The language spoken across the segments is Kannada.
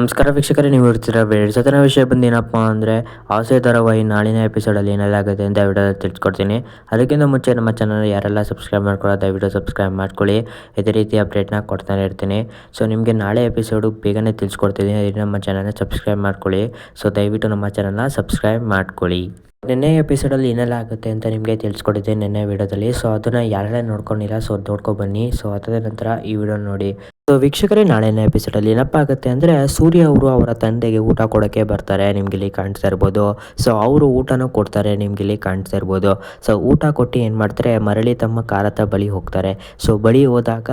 ನಮಸ್ಕಾರ ವೀಕ್ಷಕರೇ, ನೀವು ಇರ್ತೀರ ಸತನ ವಿಷಯ ಬಂದು ಏನಪ್ಪ ಅಂದರೆ ಆಸೆ ಧಾರಾವಾಹಿ ನಾಳಿನ ಎಪಿಸೋಡಲ್ಲಿ ಏನೆಲ್ಲ ಆಗುತ್ತೆ ಅಂತ ವಿಡಿಯೋದಲ್ಲಿ ತಿಳಿಸ್ಕೊಡ್ತೀನಿ. ಅದಕ್ಕಿಂತ ಮುಂಚೆ ನಮ್ಮ ಚಾನಲ್ ಯಾರೆಲ್ಲ ಸಬ್ಸ್ಕ್ರೈಬ್ ಮಾಡ್ಕೊಳ್ಳೋ ದಯವಿಟ್ಟು ಸಬ್ಸ್ಕ್ರೈಬ್ ಮಾಡ್ಕೊಳ್ಳಿ. ಇದೇ ರೀತಿ ಅಪ್ಡೇಟ್ನ ಕೊಡ್ತಾನೆ ಇರ್ತೀನಿ. ಸೊ ನಿಮಗೆ ನಾಳೆ ಎಪಿಸೋಡು ಬೇಗನೆ ತಿಳಿಸ್ಕೊಡ್ತೀನಿ ನಮ್ಮ ಚಾನಲ್ನ ಸಬ್ಸ್ಕ್ರೈಬ್ ಮಾಡ್ಕೊಳ್ಳಿ. ಸೊ ದಯವಿಟ್ಟು ನಮ್ಮ ಚಾನಲ್ನ ಸಬ್ಸ್ಕ್ರೈಬ್ ಮಾಡ್ಕೊಳ್ಳಿ. ನಿನ್ನೆ ಎಪಿಸೋಡಲ್ಲಿ ಏನೆಲ್ಲ ಆಗುತ್ತೆ ಅಂತ ನಿಮಗೆ ತಿಳಿಸ್ಕೊಟ್ಟಿದ್ದೆ ನಿನ್ನೆ ವಿಡಿಯೋದಲ್ಲಿ. ಸೊ ಅದನ್ನು ಯಾರೆಲ್ಲ ನೋಡ್ಕೊಂಡಿಲ್ಲ ಸೊ ನೋಡ್ಕೊಬನ್ನಿ ಸೊ ಅದಾದ ನಂತರ ಈ ವಿಡಿಯೋ ನೋಡಿ. ಸೊ ವೀಕ್ಷಕರೇ, ನಾಳೆನ ಎಪಿಸೋಡಲ್ಲಿ ಏನಪ್ಪ ಆಗುತ್ತೆ ಅಂದರೆ, ಸೂರ್ಯ ಅವರು ಅವರ ತಂದೆಗೆ ಊಟ ಕೊಡೋಕ್ಕೆ ಬರ್ತಾರೆ. ನಿಮ್ಗೆ ಇಲ್ಲಿ ಕಾಣಿಸ್ತಾ ಇರ್ಬೋದು. ಸೊ ಅವರು ಊಟನೂ ಕೊಡ್ತಾರೆ, ನಿಮ್ಗೆ ಇಲ್ಲಿ ಕಾಣಿಸ್ತಾ ಇರ್ಬೋದು. ಸೊ ಊಟ ಕೊಟ್ಟು ಏನು ಮಾಡ್ತಾರೆ, ಮರಳಿ ತಮ್ಮ ಕಾರತ ಬಳಿ ಹೋಗ್ತಾರೆ. ಸೊ ಬಳಿ ಹೋದಾಗ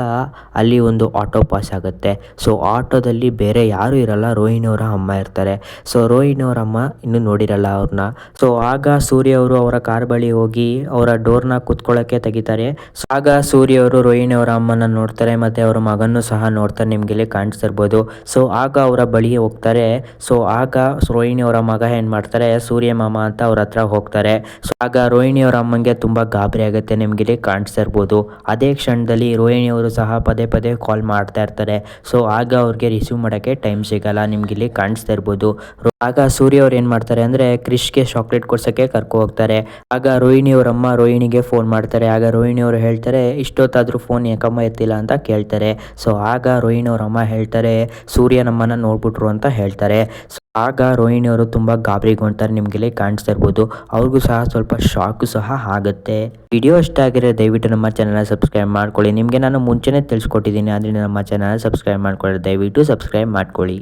ಅಲ್ಲಿ ಒಂದು ಆಟೋ ಪಾಸ್ ಆಗುತ್ತೆ. ಸೊ ಆಟೋದಲ್ಲಿ ಬೇರೆ ಯಾರು ಇರಲ್ಲ. ರೋಹಿಣಿ ಅವರ ಅಮ್ಮ ಇರ್ತಾರೆ. ಸೊ ರೋಹಿಣಿ ಅವರ ಅಮ್ಮ ಇನ್ನೂ ನೋಡಿರಲ್ಲ ಅವ್ರನ್ನ. ಸೊ ಆಗ ಸೂರ್ಯ ಅವರು ಅವರ ಕಾರ್ ಬಳಿ ಹೋಗಿ ಅವರ ಡೋರ್ನ ಕುತ್ಕೊಳ್ಳೋಕ್ಕೆ ತೆಗಿತಾರೆ. ಆಗ ಸೂರ್ಯ ಅವರು ರೋಹಿಣಿ ಅವರ ಅಮ್ಮನ ನೋಡ್ತಾರೆ ಮತ್ತೆ ಅವರ ಮಗನ್ನು ಸಹ ನೋಡ್ತಾರೆ ನಿಮ್ಗೆ ಇಲ್ಲಿ ಕಾಣಿಸ್ತಿರ್ಬೋದು. ಸೊ ಆಗ ಅವರ ಬಳಿಗೆ ಹೋಗ್ತಾರೆ. ಸೊ ಆಗ ರೋಹಿಣಿ ಅವರ ಮಗ ಏನ್ ಮಾಡ್ತಾರೆ? ಸೂರ್ಯ ಮಾಮ ಅಂತ ಅವ್ರ ಹತ್ರ ಹೋಗ್ತಾರೆ. ಸೊ ಆಗ ರೋಹಿಣಿ ಅವರ ಅಮ್ಮಂಗೆ ತುಂಬಾ ಗಾಬರಿ ಆಗುತ್ತೆ ನಿಮ್ಗೆ ಇಲ್ಲಿ ಕಾಣಿಸ್ತಾ ಅದೇ ಕ್ಷಣದಲ್ಲಿ ರೋಹಿಣಿ ಅವರು ಸಹ ಪದೇ ಪದೇ ಕಾಲ್ ಮಾಡ್ತಾ ಇರ್ತಾರೆ. ಸೊ ಆಗ ಅವ್ರಿಗೆ ರಿಸೀವ್ ಮಾಡೋಕ್ಕೆ ಟೈಮ್ ಸಿಗಲ್ಲ ನಿಮ್ಗೆ ಇಲ್ಲಿ ಕಾಣಿಸ್ತಾ ಇರ್ಬೋದು ಆಗ ಸೂರ್ಯ ಅವ್ರು ಏನು ಮಾಡ್ತಾರೆ ಅಂದರೆ, ಕ್ರಿಶ್ಗೆ ಚಾಕ್ಲೇಟ್ ಕೊಡ್ಸೋಕ್ಕೆ ಕರ್ಕೊ ಹೋಗ್ತಾರೆ ಆಗ ರೋಹಿಣಿ ಅವರಮ್ಮ ರೋಹಿಣಿಗೆ ಫೋನ್ ಮಾಡ್ತಾರೆ. ಆಗ ರೋಹಿಣಿ ಅವರು ಹೇಳ್ತಾರೆ, ಇಷ್ಟೊತ್ತಾದರೂ ಫೋನ್ ಯಾಕಮ್ಮ ಎತ್ತಿಲ್ಲ ಅಂತ ಕೇಳ್ತಾರೆ. ಸೊ ಆಗ ರೋಹಿಣಿ ಅವರಮ್ಮ ಹೇಳ್ತಾರೆ ಸೂರ್ಯ ನಮ್ಮನ್ನು ನೋಡ್ಬಿಟ್ರು ಅಂತ ಹೇಳ್ತಾರೆ. ಸೊ ಆಗ ರೋಹಿಣಿ ಅವರು ತುಂಬ ಗಾಬರಿಗೊಂತಾರೆ ನಿಮಗೆ ಕಾಣಿಸ್ತಾ ಇರ್ಬೋದು. ಅವ್ರಿಗೂ ಸಹ ಸ್ವಲ್ಪ ಶಾಕ್ ಸಹ ಆಗುತ್ತೆ. ವಿಡಿಯೋ ಇಷ್ಟ ಆಗಿರೋ ದಯವಿಟ್ಟು ನಮ್ಮ ಚಾನಲ್ನ ಸಬ್ಸ್ಕ್ರೈಬ್ ಮಾಡ್ಕೊಳ್ಳಿ. ನಿಮಗೆ ನಾನು ಮುಂಚೆನೇ ತಿಳಿಸ್ಕೊಟ್ಟಿದ್ದೀನಿ ಆದರೆ ನಮ್ಮ ಚಾನಲ್ ಸಬ್ಸ್ಕ್ರೈಬ್ ಮಾಡ್ಕೊಳ್ಳಿ. ದಯವಿಟ್ಟು ಸಬ್ಸ್ಕ್ರೈಬ್ ಮಾಡ್ಕೊಳ್ಳಿ.